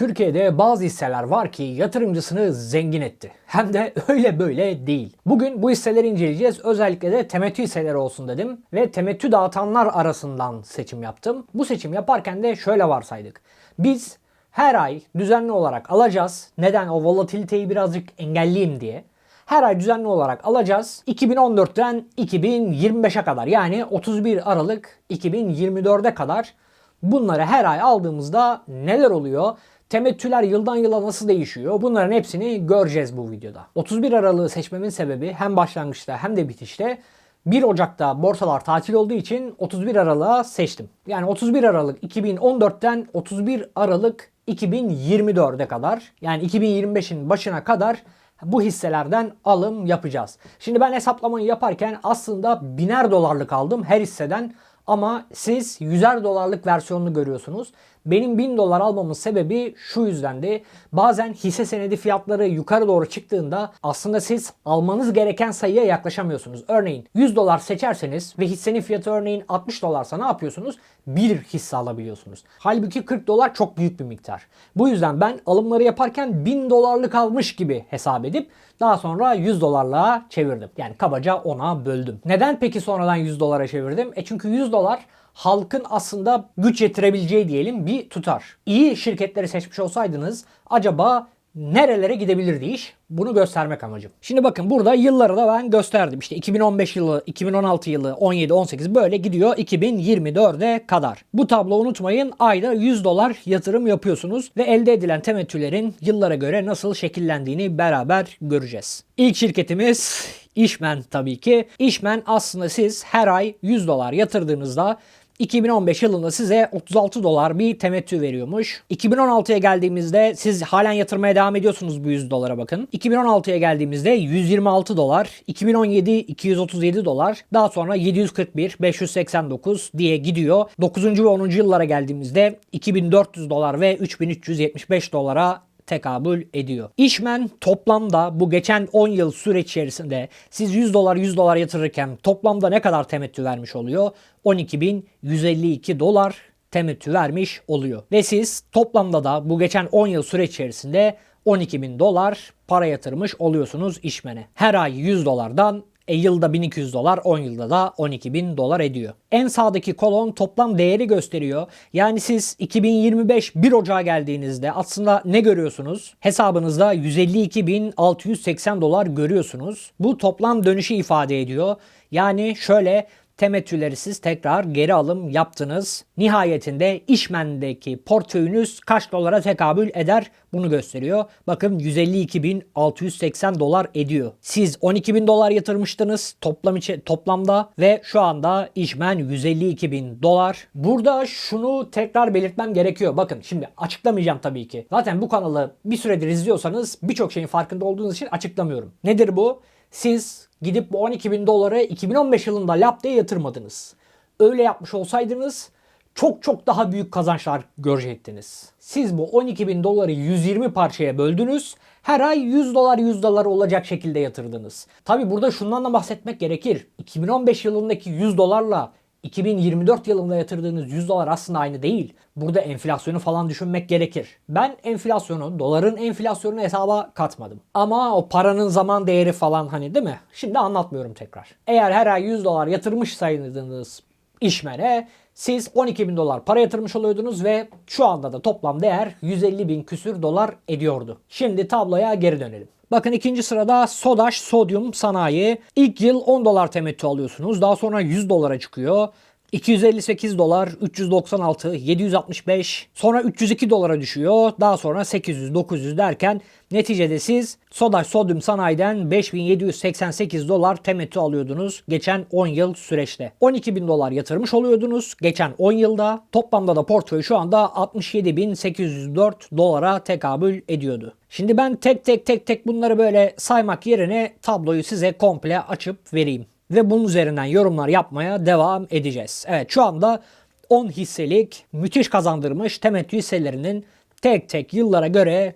Türkiye'de bazı hisseler var ki yatırımcısını zengin etti. Hem de öyle böyle değil. Bugün bu hisseleri inceleyeceğiz. Özellikle de temettü hisseleri olsun dedim. Ve temettü dağıtanlar arasından seçim yaptım. Bu seçim yaparken de şöyle varsaydık. Biz her ay düzenli olarak alacağız. Neden? O volatiliteyi birazcık engelleyeyim diye. Her ay düzenli olarak alacağız. 2014'ten 2025'e kadar yani 31 Aralık 2024'e kadar bunları her ay aldığımızda neler oluyor? Temettüler yıldan yıla nasıl değişiyor? Bunların hepsini göreceğiz bu videoda. 31 Aralık'ı seçmemin sebebi hem başlangıçta hem de bitişte 1 Ocak'ta borsalar tatil olduğu için 31 Aralık'a seçtim. Yani 31 Aralık 2014'ten 31 Aralık 2024'e kadar yani 2025'in başına kadar bu hisselerden alım yapacağız. Şimdi ben hesaplamayı yaparken aslında biner dolarlık aldım her hisseden ama siz 100'er dolarlık versiyonunu görüyorsunuz. Benim 1000 dolar almamın sebebi şu yüzdendi. Bazen hisse senedi fiyatları yukarı doğru çıktığında aslında siz almanız gereken sayıya yaklaşamıyorsunuz. Örneğin 100 dolar seçerseniz ve hissenin fiyatı örneğin 60 dolarsa ne yapıyorsunuz? Bir hisse alabiliyorsunuz. Halbuki 40 dolar çok büyük bir miktar. Bu yüzden ben alımları yaparken 1000 dolarlık almış gibi hesap edip daha sonra 100 dolarlığa çevirdim. Yani kabaca ona böldüm. Neden peki sonradan 100 dolara çevirdim? E çünkü 100 dolar halkın aslında güç yetirebileceği diyelim bir tutar. İyi şirketleri seçmiş olsaydınız acaba nerelere gidebilirdi iş? Bunu göstermek amacım. Şimdi bakın burada yılları da ben gösterdim. İşte 2015 yılı, 2016 yılı, 17, 18 böyle gidiyor 2024'e kadar. Bu tablo unutmayın ayda 100 dolar yatırım yapıyorsunuz ve elde edilen temettülerin yıllara göre nasıl şekillendiğini beraber göreceğiz. İlk şirketimiz İşmen tabii ki. İşmen aslında siz her ay 100 dolar yatırdığınızda 2015 yılında size 36 dolar bir temettü veriyormuş. 2016'ya geldiğimizde siz halen yatırmaya devam ediyorsunuz bu 100 dolara bakın. 2016'ya geldiğimizde 126 dolar, 2017 237 dolar, daha sonra 741, 589 diye gidiyor. 9. ve 10. yıllara geldiğimizde 2400 dolar ve 3375 dolara tekabül ediyor. İşmen toplamda bu geçen 10 yıl süreç içerisinde siz 100 dolar 100 dolar yatırırken toplamda ne kadar temettü vermiş oluyor? 12.152 dolar temettü vermiş oluyor. Ve siz toplamda da bu geçen 10 yıl süreç içerisinde 12.000 dolar para yatırmış oluyorsunuz işmene. Her ay 100 dolardan e, yılda 1200 dolar, 10 yılda da 12.000 dolar ediyor. En sağdaki kolon toplam değeri gösteriyor. Yani siz 2025 1 Ocağı geldiğinizde aslında ne görüyorsunuz? Hesabınızda 152.680 dolar görüyorsunuz. Bu toplam dönüşü ifade ediyor. Yani şöyle temettüleri siz tekrar geri alım yaptınız. Nihayetinde işmendeki portföyünüz kaç dolara tekabül eder bunu gösteriyor. Bakın 152.680 dolar ediyor. Siz 12.000 dolar yatırmıştınız toplam içi, toplamda ve şu anda işmen 152.000 dolar. Burada şunu tekrar belirtmem gerekiyor. Bakın şimdi açıklamayacağım tabii ki. Zaten bu kanalı bir süredir izliyorsanız birçok şeyin farkında olduğunuz için açıklamıyorum. Nedir bu? Siz gidip bu 12 bin doları 2015 yılında lap diye yatırmadınız. Öyle yapmış olsaydınız çok çok daha büyük kazançlar görecektiniz. Siz bu 12 bin doları 120 parçaya böldünüz. Her ay 100 dolar 100 dolar olacak şekilde yatırdınız. Tabi burada şundan da bahsetmek gerekir. 2015 yılındaki 100 dolarla 2024 yılında yatırdığınız 100 dolar aslında aynı değil. Burada enflasyonu falan düşünmek gerekir. Ben enflasyonu, doların enflasyonunu hesaba katmadım. Ama o paranın zaman değeri falan hani değil mi? Şimdi anlatmıyorum tekrar. Eğer her ay 100 dolar yatırmış saydınız işmene siz 12 bin dolar para yatırmış oluyordunuz ve şu anda da toplam değer 150 bin küsür dolar ediyordu. Şimdi tabloya geri dönelim. Bakın ikinci sırada Sodaş Sodyum Sanayi. İlk yıl 10 dolar temettü alıyorsunuz. Daha sonra 100 dolara çıkıyor. 258 dolar, 396, 765, sonra 302 dolara düşüyor. Daha sonra 800, 900 derken neticede siz Sodaş Sodyum Sanayi'den 5788 dolar temettü alıyordunuz geçen 10 yıl süreçte. 12 bin dolar yatırmış oluyordunuz geçen 10 yılda. Toplamda da portföy şu anda 67.804 dolara tekabül ediyordu. Şimdi ben tek tek tek tek bunları böyle saymak yerine tabloyu size komple açıp vereyim ve bunun üzerinden yorumlar yapmaya devam edeceğiz. Evet şu anda 10 hisselik müthiş kazandırmış temettü hisselerinin tek tek yıllara göre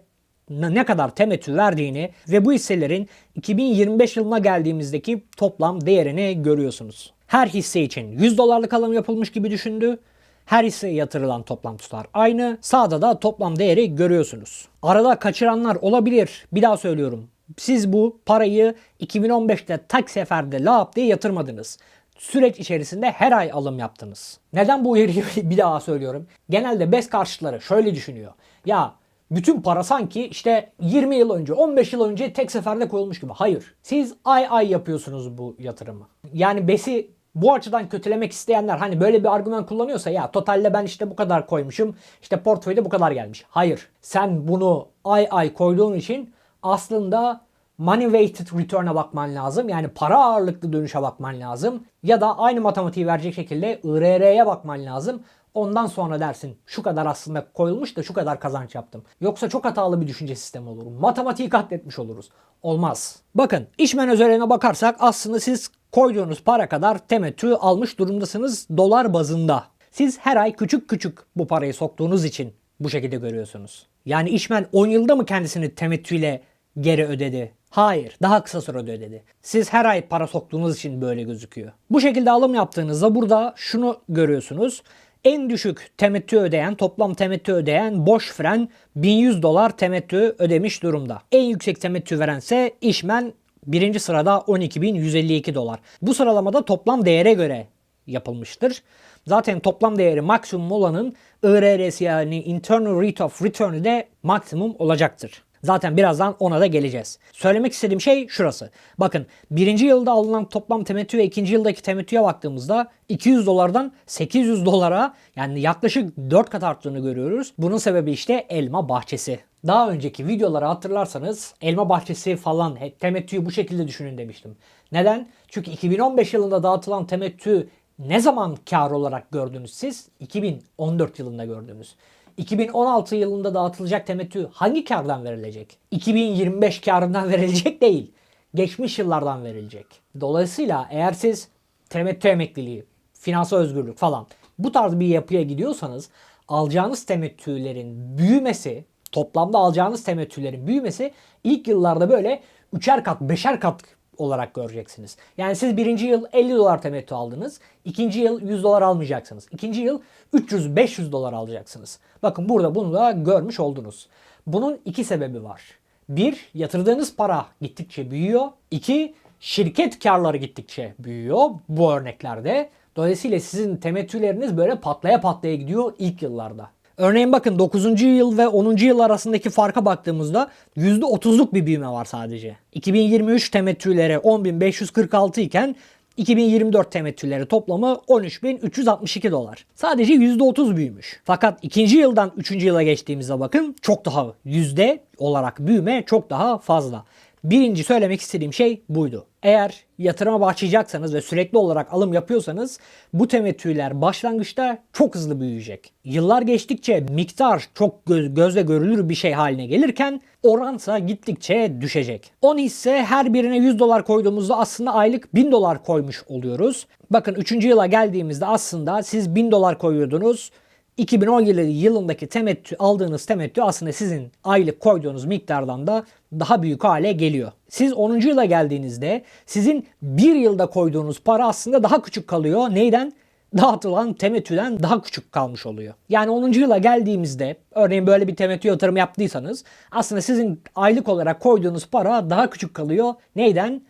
ne kadar temettü verdiğini ve bu hisselerin 2025 yılına geldiğimizdeki toplam değerini görüyorsunuz. Her hisse için 100 dolarlık alım yapılmış gibi düşündü. Her hisseye yatırılan toplam tutar aynı. Sağda da toplam değeri görüyorsunuz. Arada kaçıranlar olabilir. Bir daha söylüyorum. Siz bu parayı 2015'te tek seferde lap diye yatırmadınız. Süreç içerisinde her ay alım yaptınız. Neden bu uyarıyı bir daha söylüyorum? Genelde BES karşıtları şöyle düşünüyor. Ya bütün para sanki işte 20 yıl önce, 15 yıl önce tek seferde koyulmuş gibi. Hayır. Siz ay ay yapıyorsunuz bu yatırımı. Yani BES'i bu açıdan kötülemek isteyenler hani böyle bir argüman kullanıyorsa ya totalde ben işte bu kadar koymuşum işte portföyde bu kadar gelmiş. Hayır sen bunu ay ay koyduğun için aslında money weighted return'a bakman lazım. Yani para ağırlıklı dönüşe bakman lazım. Ya da aynı matematiği verecek şekilde IRR'ye bakman lazım. Ondan sonra dersin şu kadar aslında koyulmuş da şu kadar kazanç yaptım. Yoksa çok hatalı bir düşünce sistemi olur. Matematiği katletmiş oluruz. Olmaz. Bakın işmen özeline bakarsak aslında siz koyduğunuz para kadar temettü almış durumdasınız dolar bazında. Siz her ay küçük küçük bu parayı soktuğunuz için bu şekilde görüyorsunuz. Yani işmen 10 yılda mı kendisini temettüyle geri ödedi? Hayır, daha kısa sürede ödedi. Siz her ay para soktuğunuz için böyle gözüküyor. Bu şekilde alım yaptığınızda burada şunu görüyorsunuz. En düşük temettü ödeyen, toplam temettü ödeyen boş fren 1100 dolar temettü ödemiş durumda. En yüksek temettü verense işmen birinci sırada 12.152 dolar. Bu sıralamada toplam değere göre yapılmıştır. Zaten toplam değeri maksimum olanın IRR'si yani Internal Rate of Return'ü de maksimum olacaktır. Zaten birazdan ona da geleceğiz. Söylemek istediğim şey şurası. Bakın birinci yılda alınan toplam temettü ve ikinci yıldaki temettüye baktığımızda 200 dolardan 800 dolara yani yaklaşık 4 kat arttığını görüyoruz. Bunun sebebi işte elma bahçesi. Daha önceki videoları hatırlarsanız elma bahçesi falan temettüyü bu şekilde düşünün demiştim. Neden? Çünkü 2015 yılında dağıtılan temettü ne zaman kar olarak gördünüz siz? 2014 yılında gördünüz. 2016 yılında dağıtılacak temettü hangi kardan verilecek? 2025 karından verilecek değil. Geçmiş yıllardan verilecek. Dolayısıyla eğer siz temettü emekliliği, finansal özgürlük falan bu tarz bir yapıya gidiyorsanız alacağınız temettülerin büyümesi, toplamda alacağınız temettülerin büyümesi ilk yıllarda böyle üçer kat, beşer kat olarak göreceksiniz. Yani siz birinci yıl 50 dolar temettü aldınız. ikinci yıl 100 dolar almayacaksınız. İkinci yıl 300-500 dolar alacaksınız. Bakın burada bunu da görmüş oldunuz. Bunun iki sebebi var. Bir, yatırdığınız para gittikçe büyüyor. İki, şirket karları gittikçe büyüyor bu örneklerde. Dolayısıyla sizin temettüleriniz böyle patlaya patlaya gidiyor ilk yıllarda. Örneğin bakın 9. yıl ve 10. yıl arasındaki farka baktığımızda %30'luk bir büyüme var sadece. 2023 temettüleri 10.546 iken 2024 temettüleri toplamı 13.362 dolar. Sadece %30 büyümüş. Fakat ikinci yıldan üçüncü yıla geçtiğimizde bakın çok daha yüzde olarak büyüme çok daha fazla. Birinci söylemek istediğim şey buydu. Eğer yatırıma başlayacaksanız ve sürekli olarak alım yapıyorsanız bu temettüler başlangıçta çok hızlı büyüyecek. Yıllar geçtikçe miktar çok göz, gözle görülür bir şey haline gelirken oransa gittikçe düşecek. 10 hisse her birine 100 dolar koyduğumuzda aslında aylık 1000 dolar koymuş oluyoruz. Bakın 3. yıla geldiğimizde aslında siz 1000 dolar koyuyordunuz. 2017 yılındaki temettü aldığınız temettü aslında sizin aylık koyduğunuz miktardan da daha büyük hale geliyor. Siz 10. yıla geldiğinizde sizin bir yılda koyduğunuz para aslında daha küçük kalıyor. Neyden? Dağıtılan temettüden daha küçük kalmış oluyor. Yani 10. yıla geldiğimizde örneğin böyle bir temettü yatırım yaptıysanız aslında sizin aylık olarak koyduğunuz para daha küçük kalıyor. Neyden?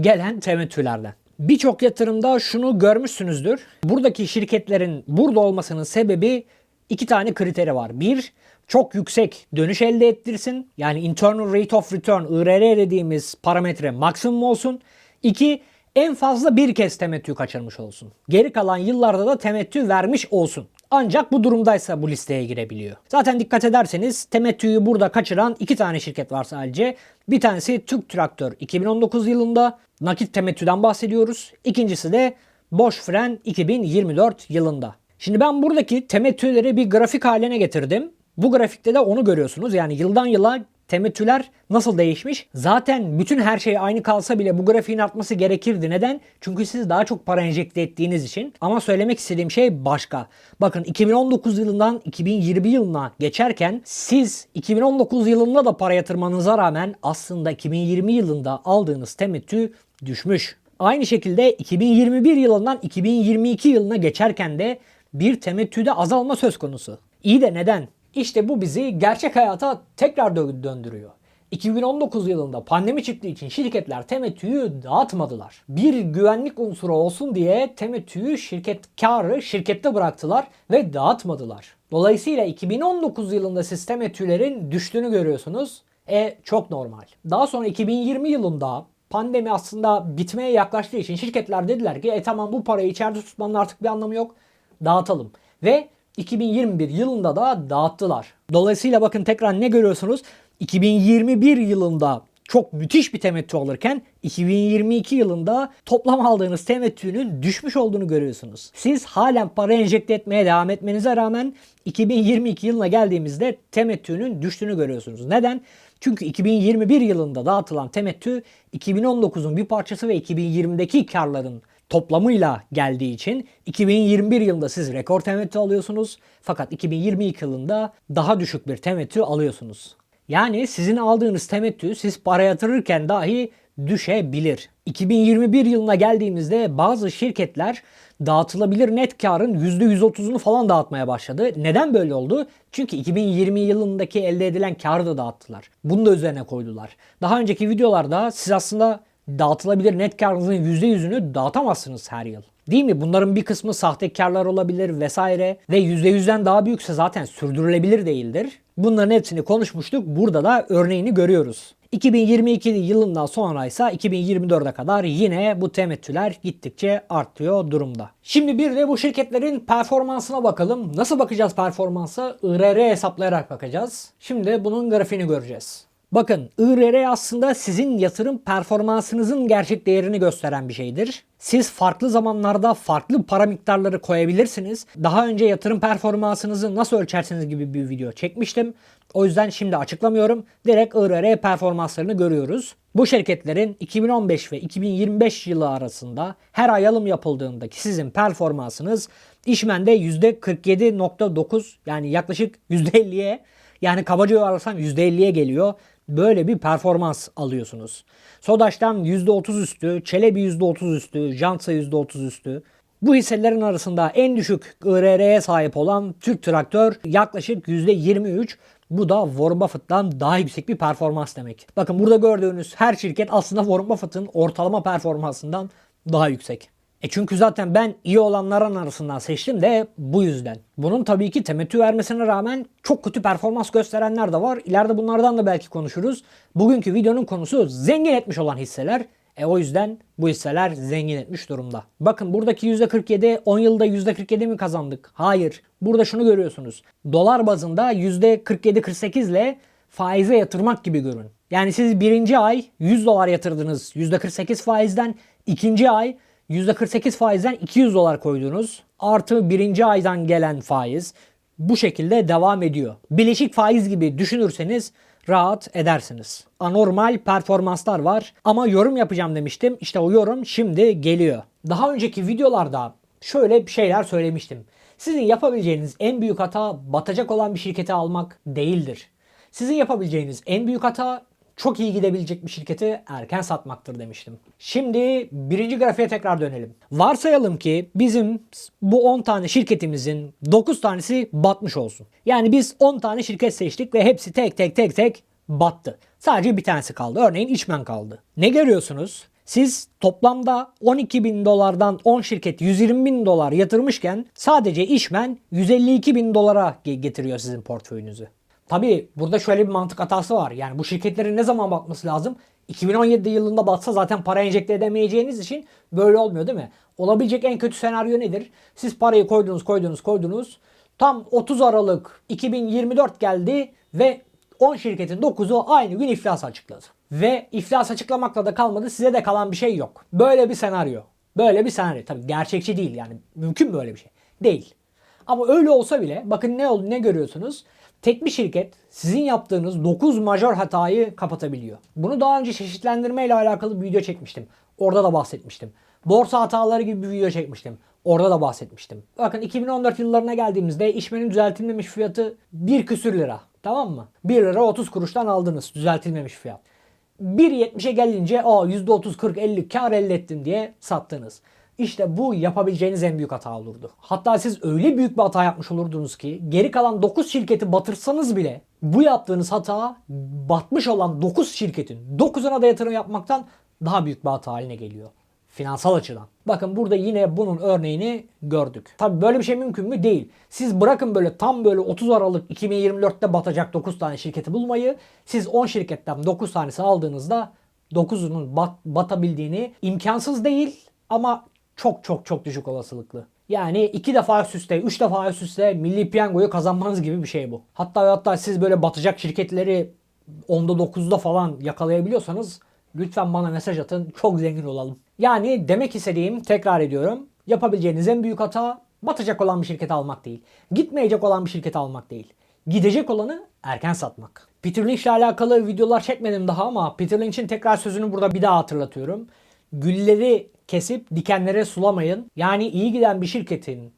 Gelen temettülerden. Birçok yatırımda şunu görmüşsünüzdür. Buradaki şirketlerin burada olmasının sebebi iki tane kriteri var. Bir, çok yüksek dönüş elde ettirsin. Yani internal rate of return, IRR dediğimiz parametre maksimum olsun. İki, en fazla bir kez temettü kaçırmış olsun. Geri kalan yıllarda da temettü vermiş olsun. Ancak bu durumdaysa bu listeye girebiliyor. Zaten dikkat ederseniz temettüyü burada kaçıran iki tane şirket var sadece. Bir tanesi Türk Traktör 2019 yılında nakit temettüden bahsediyoruz. İkincisi de Boş Fren 2024 yılında. Şimdi ben buradaki temettüleri bir grafik haline getirdim. Bu grafikte de onu görüyorsunuz. Yani yıldan yıla temettüler nasıl değişmiş? Zaten bütün her şey aynı kalsa bile bu grafiğin artması gerekirdi. Neden? Çünkü siz daha çok para enjekte ettiğiniz için. Ama söylemek istediğim şey başka. Bakın 2019 yılından 2020 yılına geçerken siz 2019 yılında da para yatırmanıza rağmen aslında 2020 yılında aldığınız temettü düşmüş. Aynı şekilde 2021 yılından 2022 yılına geçerken de bir temettüde azalma söz konusu. İyi de neden? İşte bu bizi gerçek hayata tekrar dö- döndürüyor. 2019 yılında pandemi çıktığı için şirketler temettüyü dağıtmadılar. Bir güvenlik unsuru olsun diye temettüyü şirket karı şirkette bıraktılar ve dağıtmadılar. Dolayısıyla 2019 yılında siz temettülerin düştüğünü görüyorsunuz. E çok normal. Daha sonra 2020 yılında pandemi aslında bitmeye yaklaştığı için şirketler dediler ki e tamam bu parayı içeride tutmanın artık bir anlamı yok. Dağıtalım. Ve 2021 yılında da dağıttılar. Dolayısıyla bakın tekrar ne görüyorsunuz? 2021 yılında çok müthiş bir temettü alırken 2022 yılında toplam aldığınız temettünün düşmüş olduğunu görüyorsunuz. Siz halen para enjekte etmeye devam etmenize rağmen 2022 yılına geldiğimizde temettünün düştüğünü görüyorsunuz. Neden? Çünkü 2021 yılında dağıtılan temettü 2019'un bir parçası ve 2020'deki karların toplamıyla geldiği için 2021 yılında siz rekor temettü alıyorsunuz. Fakat 2022 yılında daha düşük bir temettü alıyorsunuz. Yani sizin aldığınız temettü siz para yatırırken dahi düşebilir. 2021 yılına geldiğimizde bazı şirketler dağıtılabilir net karın %130'unu falan dağıtmaya başladı. Neden böyle oldu? Çünkü 2020 yılındaki elde edilen karı da dağıttılar. Bunu da üzerine koydular. Daha önceki videolarda siz aslında dağıtılabilir net karınızın %100'ünü dağıtamazsınız her yıl. Değil mi? Bunların bir kısmı sahtekarlar olabilir vesaire ve %100'den daha büyükse zaten sürdürülebilir değildir. Bunların hepsini konuşmuştuk. Burada da örneğini görüyoruz. 2022 yılından sonra ise 2024'e kadar yine bu temettüler gittikçe artıyor durumda. Şimdi bir de bu şirketlerin performansına bakalım. Nasıl bakacağız performansa? IRR hesaplayarak bakacağız. Şimdi bunun grafiğini göreceğiz. Bakın IRR aslında sizin yatırım performansınızın gerçek değerini gösteren bir şeydir. Siz farklı zamanlarda farklı para miktarları koyabilirsiniz. Daha önce yatırım performansınızı nasıl ölçersiniz gibi bir video çekmiştim. O yüzden şimdi açıklamıyorum. Direkt IRR performanslarını görüyoruz. Bu şirketlerin 2015 ve 2025 yılı arasında her ay alım yapıldığındaki sizin performansınız işmende %47.9 yani yaklaşık %50'ye yani kabaca yuvarlasam %50'ye geliyor. Böyle bir performans alıyorsunuz. Sodaş'tan %30 üstü, Çelebi %30 üstü, Jansa %30 üstü. Bu hisselerin arasında en düşük IRR'ye sahip olan Türk Traktör yaklaşık %23. Bu da Warren Buffett'tan daha yüksek bir performans demek. Bakın burada gördüğünüz her şirket aslında Warren Buffett'ın ortalama performansından daha yüksek. E çünkü zaten ben iyi olanların arasından seçtim de bu yüzden. Bunun tabii ki temettü vermesine rağmen çok kötü performans gösterenler de var. İleride bunlardan da belki konuşuruz. Bugünkü videonun konusu zengin etmiş olan hisseler. E o yüzden bu hisseler zengin etmiş durumda. Bakın buradaki %47 10 yılda %47 mi kazandık? Hayır. Burada şunu görüyorsunuz. Dolar bazında %47-48 ile faize yatırmak gibi görün. Yani siz birinci ay 100 dolar yatırdınız %48 faizden. ikinci ay %48 faizden 200 dolar koydunuz. Artı birinci aydan gelen faiz bu şekilde devam ediyor. Bileşik faiz gibi düşünürseniz rahat edersiniz. Anormal performanslar var ama yorum yapacağım demiştim. İşte o yorum şimdi geliyor. Daha önceki videolarda şöyle bir şeyler söylemiştim. Sizin yapabileceğiniz en büyük hata batacak olan bir şirketi almak değildir. Sizin yapabileceğiniz en büyük hata çok iyi gidebilecek bir şirketi erken satmaktır demiştim. Şimdi birinci grafiğe tekrar dönelim. Varsayalım ki bizim bu 10 tane şirketimizin 9 tanesi batmış olsun. Yani biz 10 tane şirket seçtik ve hepsi tek tek tek tek battı. Sadece bir tanesi kaldı. Örneğin İçmen kaldı. Ne görüyorsunuz? Siz toplamda 12 bin dolardan 10 şirket 120 bin dolar yatırmışken sadece işmen 152 bin dolara getiriyor sizin portföyünüzü. Tabii burada şöyle bir mantık hatası var. Yani bu şirketlerin ne zaman batması lazım? 2017 yılında batsa zaten para enjekte edemeyeceğiniz için böyle olmuyor değil mi? Olabilecek en kötü senaryo nedir? Siz parayı koydunuz, koydunuz, koydunuz. Tam 30 Aralık 2024 geldi ve 10 şirketin 9'u aynı gün iflas açıkladı. Ve iflas açıklamakla da kalmadı. Size de kalan bir şey yok. Böyle bir senaryo. Böyle bir senaryo. Tabii gerçekçi değil yani. Mümkün böyle bir şey. Değil. Ama öyle olsa bile bakın ne oldu ne görüyorsunuz? Tek bir şirket sizin yaptığınız 9 majör hatayı kapatabiliyor. Bunu daha önce çeşitlendirme ile alakalı bir video çekmiştim. Orada da bahsetmiştim. Borsa hataları gibi bir video çekmiştim. Orada da bahsetmiştim. Bakın 2014 yıllarına geldiğimizde işmenin düzeltilmemiş fiyatı 1 küsür lira. Tamam mı? 1 lira 30 kuruştan aldınız düzeltilmemiş fiyat. 1.70'e gelince o %30, 40, 50 kar elde ettim diye sattınız. İşte bu yapabileceğiniz en büyük hata olurdu. Hatta siz öyle büyük bir hata yapmış olurdunuz ki geri kalan 9 şirketi batırsanız bile bu yaptığınız hata batmış olan 9 şirketin 9'una da yatırım yapmaktan daha büyük bir hata haline geliyor. Finansal açıdan. Bakın burada yine bunun örneğini gördük. Tabi böyle bir şey mümkün mü? Değil. Siz bırakın böyle tam böyle 30 Aralık 2024'te batacak 9 tane şirketi bulmayı. Siz 10 şirketten 9 tanesi aldığınızda 9'unun bat, batabildiğini imkansız değil ama çok çok çok düşük olasılıklı. Yani iki defa üst üste, üç defa üst üste milli piyangoyu kazanmanız gibi bir şey bu. Hatta hatta siz böyle batacak şirketleri 10'da 9'da falan yakalayabiliyorsanız lütfen bana mesaj atın. Çok zengin olalım. Yani demek istediğim tekrar ediyorum. Yapabileceğiniz en büyük hata batacak olan bir şirketi almak değil. Gitmeyecek olan bir şirketi almak değil. Gidecek olanı erken satmak. Peter Lynch ile alakalı videolar çekmedim daha ama Peter Lynch'in tekrar sözünü burada bir daha hatırlatıyorum. Gülleri kesip dikenlere sulamayın. Yani iyi giden bir şirketin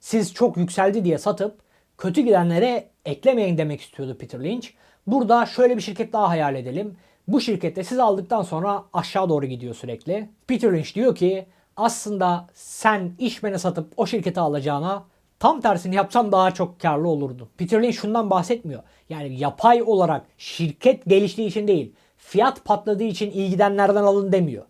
siz çok yükseldi diye satıp kötü gidenlere eklemeyin demek istiyordu Peter Lynch. Burada şöyle bir şirket daha hayal edelim. Bu şirkette siz aldıktan sonra aşağı doğru gidiyor sürekli. Peter Lynch diyor ki aslında sen işmeni satıp o şirketi alacağına tam tersini yapsan daha çok karlı olurdun. Peter Lynch şundan bahsetmiyor. Yani yapay olarak şirket geliştiği için değil, fiyat patladığı için iyi gidenlerden alın demiyor.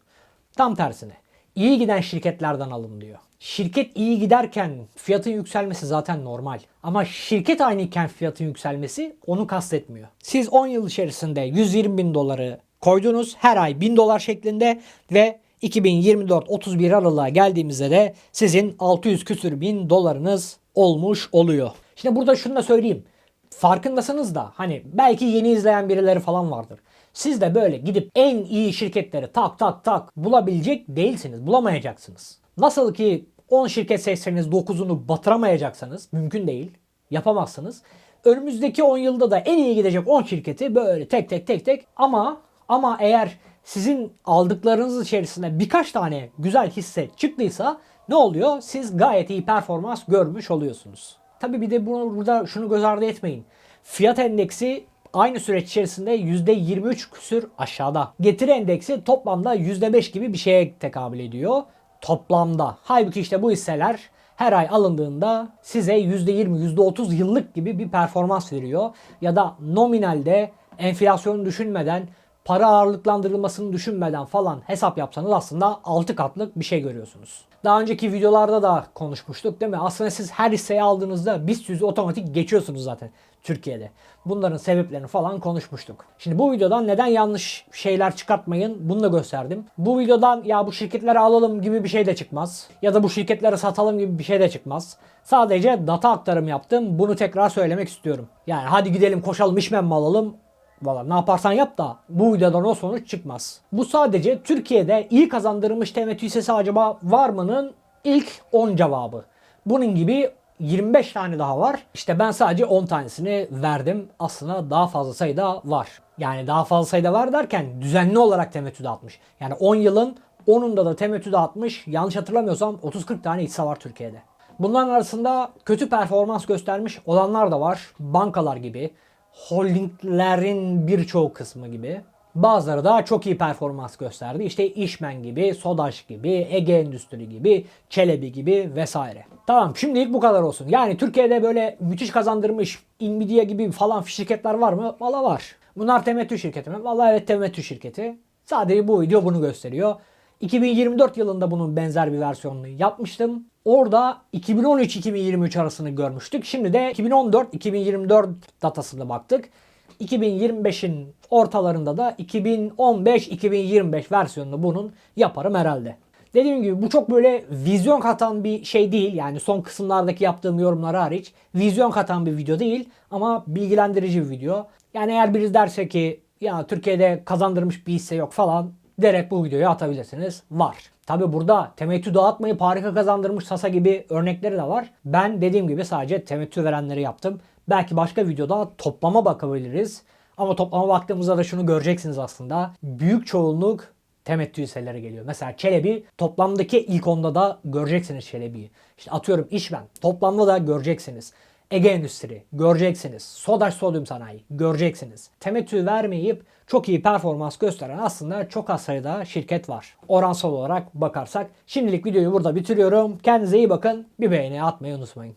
Tam tersine. İyi giden şirketlerden alın diyor. Şirket iyi giderken fiyatın yükselmesi zaten normal. Ama şirket aynıyken fiyatın yükselmesi onu kastetmiyor. Siz 10 yıl içerisinde 120 bin doları koydunuz her ay 1000 dolar şeklinde ve 2024-31 Aralık'a geldiğimizde de sizin 600 küsür bin dolarınız olmuş oluyor. Şimdi burada şunu da söyleyeyim. Farkındasınız da hani belki yeni izleyen birileri falan vardır. Siz de böyle gidip en iyi şirketleri tak tak tak bulabilecek değilsiniz. Bulamayacaksınız. Nasıl ki 10 şirket seçseniz 9'unu batıramayacaksanız mümkün değil. Yapamazsınız. Önümüzdeki 10 yılda da en iyi gidecek 10 şirketi böyle tek tek tek tek ama ama eğer sizin aldıklarınız içerisinde birkaç tane güzel hisse çıktıysa ne oluyor? Siz gayet iyi performans görmüş oluyorsunuz. Tabi bir de bunu burada şunu göz ardı etmeyin. Fiyat endeksi aynı süreç içerisinde %23 küsür aşağıda. Getiri endeksi toplamda %5 gibi bir şeye tekabül ediyor. Toplamda. Halbuki işte bu hisseler her ay alındığında size %20, %30 yıllık gibi bir performans veriyor. Ya da nominalde enflasyonu düşünmeden para ağırlıklandırılmasını düşünmeden falan hesap yapsanız aslında 6 katlık bir şey görüyorsunuz. Daha önceki videolarda da konuşmuştuk değil mi? Aslında siz her hisseyi aldığınızda BIST 100'ü otomatik geçiyorsunuz zaten Türkiye'de. Bunların sebeplerini falan konuşmuştuk. Şimdi bu videodan neden yanlış şeyler çıkartmayın bunu da gösterdim. Bu videodan ya bu şirketleri alalım gibi bir şey de çıkmaz. Ya da bu şirketleri satalım gibi bir şey de çıkmaz. Sadece data aktarım yaptım. Bunu tekrar söylemek istiyorum. Yani hadi gidelim koşalım işmen mi alalım? Valla ne yaparsan yap da bu videodan o sonuç çıkmaz. Bu sadece Türkiye'de iyi kazandırılmış temettü hissesi acaba var mı'nın ilk 10 cevabı. Bunun gibi 25 tane daha var. İşte ben sadece 10 tanesini verdim. Aslında daha fazla sayıda var. Yani daha fazla sayıda var derken düzenli olarak temettü dağıtmış. Yani 10 yılın 10'unda da temettü dağıtmış. Yanlış hatırlamıyorsam 30-40 tane hisse var Türkiye'de. Bunların arasında kötü performans göstermiş olanlar da var. Bankalar gibi, holdinglerin birçoğu kısmı gibi. Bazıları da çok iyi performans gösterdi. İşte İşmen gibi, Sodaş gibi, Ege Endüstri gibi, Çelebi gibi vesaire. Tamam şimdilik bu kadar olsun. Yani Türkiye'de böyle müthiş kazandırmış Nvidia gibi falan şirketler var mı? Valla var. Bunlar temettü şirketi mi? Valla evet temettü şirketi. Sadece bu video bunu gösteriyor. 2024 yılında bunun benzer bir versiyonunu yapmıştım. Orada 2013-2023 arasını görmüştük. Şimdi de 2014-2024 datasına baktık. 2025'in ortalarında da 2015-2025 versiyonunu bunun yaparım herhalde. Dediğim gibi bu çok böyle vizyon katan bir şey değil. Yani son kısımlardaki yaptığım yorumlar hariç vizyon katan bir video değil ama bilgilendirici bir video. Yani eğer biri derse ki ya Türkiye'de kazandırmış bir hisse yok falan direkt bu videoyu atabilirsiniz. Var. Tabi burada temettü dağıtmayıp harika kazandırmış Sasa gibi örnekleri de var. Ben dediğim gibi sadece temettü verenleri yaptım. Belki başka videoda toplama bakabiliriz. Ama toplama baktığımızda da şunu göreceksiniz aslında. Büyük çoğunluk temettü hisseleri geliyor. Mesela Çelebi toplamdaki ilk onda da göreceksiniz Çelebi'yi. İşte atıyorum İşven toplamda da göreceksiniz. Ege Endüstri göreceksiniz. Sodaş Sodyum Sanayi göreceksiniz. Temettü vermeyip çok iyi performans gösteren aslında çok az sayıda şirket var. Oransal olarak bakarsak. Şimdilik videoyu burada bitiriyorum. Kendinize iyi bakın. Bir beğeni atmayı unutmayın.